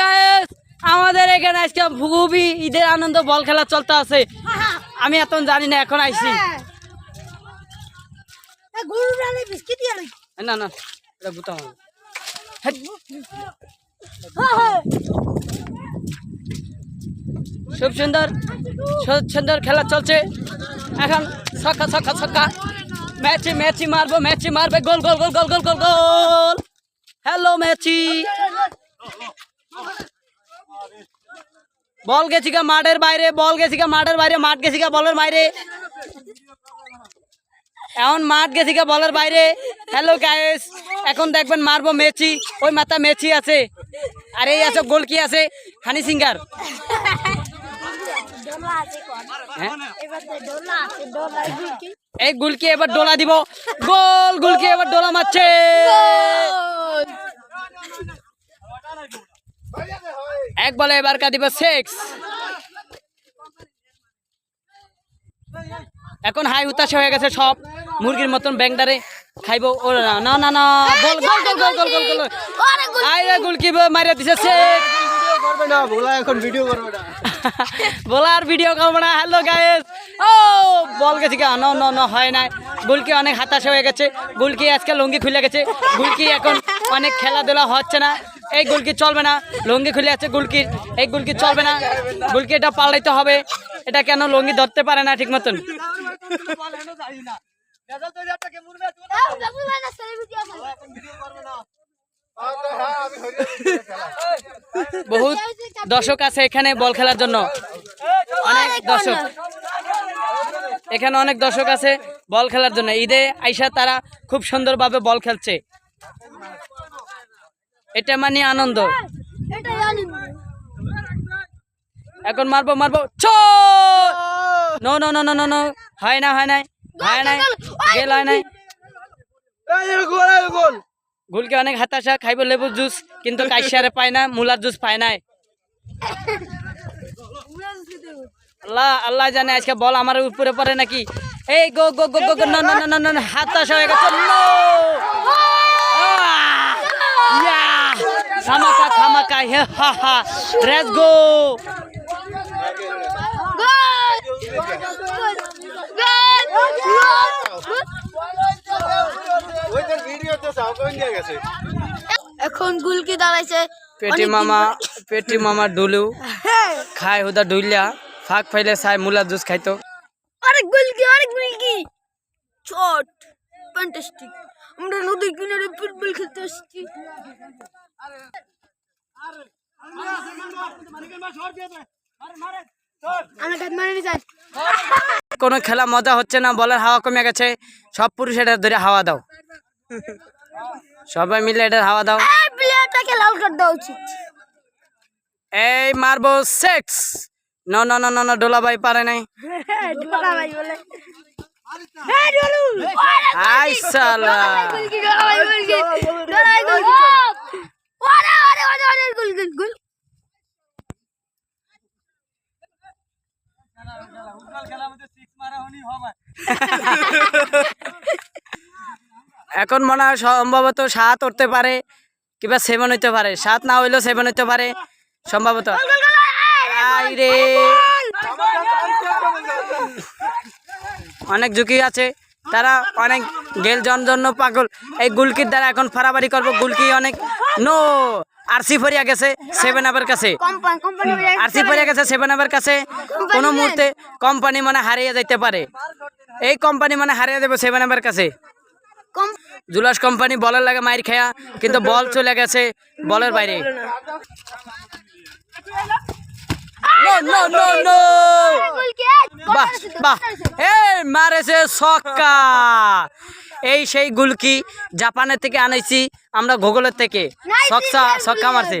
Guys আমাদের এখানে আজকে খুবই ঈদের আনন্দ বল খেলা চলতে আছে। আমি এত জানি না এখন আইছি। দিয়ে না না এটা গুতাম খুব সুন্দর সুন্দর খেলা চলছে। এখন ছক্কা ছক্কা ছক্কা। ম্যাচে ম্যাচি মারবো ম্যাচি মারবে। গোল গোল গোল গোল গোল গোল গোল। হ্যালো ম্যাচি বল গেছি গা মাঠের বাইরে, বল গেছি গা মাঠের বাইরে, মাঠ গেছি গা বলের বাইরে। এখন মাঠ গেছি গা বলের বাইরে। হ্যালো গায়েস এখন দেখবেন মারবো মেচি, ওই মাথা মেচি আছে। আর এই আছে গোল কি আছে? হানি সিঙ্গার। হ্যাঁ? এই গুলকি এবার ডোলা দিব। গোল, গুলকি এবার ডোলা মারছে। এক বলে এবার কা দিব সিক্স এখন হাই হুতাশ হয়ে গেছে সব। মুরগির মতন ব্যাংডারে খাইবো। ও না না না গোল গোল গোল গোল গোল গোল গোল। আরে গুল। আইরে গুলকি মারিয়া দিছে সিক্স করবে না ভোলা এখন ভিডিও করবে না। বলার ভিডিও করব না হ্যালো গাইস ও বল গেছে কি ন ন ন হয় না গুলকি অনেক হাতাশ হয়ে গেছে। গুলকি আজকে লুঙ্গি খুলে গেছে। গুলকি এখন অনেক খেলাধুলা হচ্ছে না। এই গুলকি চলবে না, লুঙ্গি খুলে আছে গুলকির, এই গুলকি চলবে না, গুলকি এটা পাল্টাইতে হবে, এটা কেন লুঙ্গি ধরতে পারে না ঠিক মতন? বহুত দর্শক আছে এখানে বল খেলার জন্য। অনেক দর্শক। এখানে অনেক দর্শক আছে বল খেলার জন্য। ঈদে আইসা তারা খুব সুন্দরভাবে বল খেলছে। এটা মানে আনন্দ। এখন মারবো মারবো। ছো! No no no no no no. হয় না হয় নাই। হয় নাই। গেল হয় নাই। গুলকে অনেক হাতাশা খাইব লেবু জুস কিন্তু কাইসারে পায় না মুলার জুস পায় নাই। আল্লাহ আল্লাহ জানে আজকে বল আমার উপরে পড়ে নাকি। এই গো গো গো গো না না না না হাতাশা হয়ে গেছে তোর ভিডিওতে সাউ কোন দিয়ে গেছে এখন গুলকি দাঁড়াইছে। পেটি মামা পেটি মামা ডুলু। খায় হুদা ডুইলা। ফাঁক ফাইলে চাই মুলা জুস খাইতো। অনেক গুলকি অনেক গুলকি। ছোট ফ্যান্টাস্টিক আমরা নদীর কিনারে ফুটবল খেলতে আসছি। কোনো খেলা মজা হচ্ছে না বলের হাওয়া কমে গেছে সব পুরুষ এটা ধরে হাওয়া দাও সবাই মিলে এটার হাওয়া দাও এই মারবো সেক্স ন ন ন ন ন ডোলাবাই পারে নাই ভাই হ্যাঁ ডলু আই সালা গুলকি ঢোলা ভাই গুলকি ঢোলা ভাই গুলকি ওরে ওরে ওরে ওরে গুল গুল গুল এখন মনে হয় সম্ভবত সাত উঠতে পারে, কিংবা সেভেন হইতে পারে। সাত না হইলেও সেভেন হইতে পারে, সম্ভবত। রে। অনেক ঝুঁকি আছে। তারা অনেক গেল জন জন্য পাগল। এই গুলকির দ্বারা এখন ফাড়াবাড়ি করব। গুলকি অনেক। নো। আরসি ফরিয়া গেছে সেভেন আপের কাছে। আরসি ফরিয়া গেছে সেভেন আপের কাছে। কোনো মুহূর্তে কোম্পানি মানে হারিয়ে যাইতে পারে। এই কোম্পানি মানে হারিয়ে দেবে সেভেন আপের কাছে। জুলাস কোম্পানি বলের লাগে মাইর খেয়া কিন্তু বল চলে গেছে বলের বাইরে। নো নো নো নো বাহ বাহ। এই মারেছে ছক্কা। এই সেই গুলকি জাপানের থেকে আনাইছি আমরা গুগলের থেকে। ছক্কা ছক্কা মারছে।